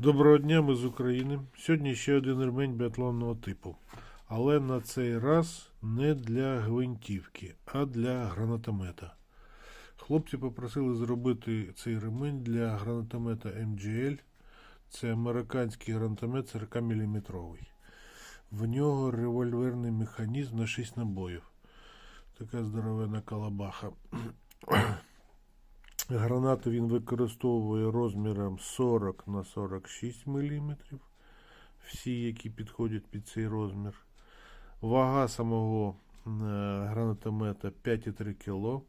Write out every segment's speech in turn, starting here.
Доброго дня, ми з України. Сьогодні ще один ремень біатлонного типу. Але на цей раз не для гвинтівки, а для гранатомета. Хлопці попросили зробити цей ремень для гранатомета MGL. Це американський гранатомет 40 мм. В нього револьверний механізм на 6 набоїв. Така здоровена калабаха. Гранату він використовує розміром 40 на 46 мм. Всі, які підходять під цей розмір. Вага самого е, гранатомета 5,3 кг.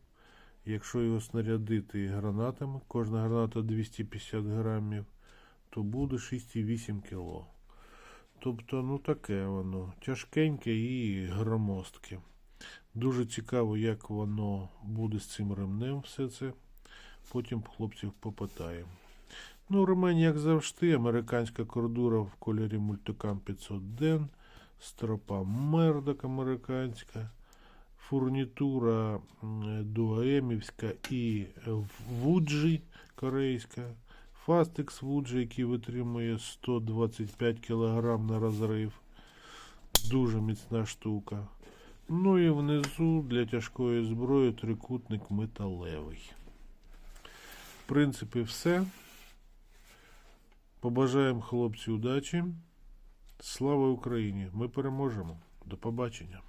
Якщо його снарядити гранатами, кожна граната 250 грамів, то буде 6,8 кг. Тобто, ну таке воно. Тяжкеньке і громоздке. Дуже цікаво, як воно буде з цим ремнем все це. Потім хлопців попитаємо. Ну, ремень, як завжди, американська кордура в кольорі мультикам 500 ден, стропа мердок американська, фурнітура дуаемівська і вуджі корейська, фастекс вуджі, який витримує 125 кг на розрив. Дуже міцна штука. Ну і внизу для тяжкої зброї трикутник металевий. Принципі, все. Побажаємо хлопці удачі. Слава Україні! Ми переможемо. До побачення.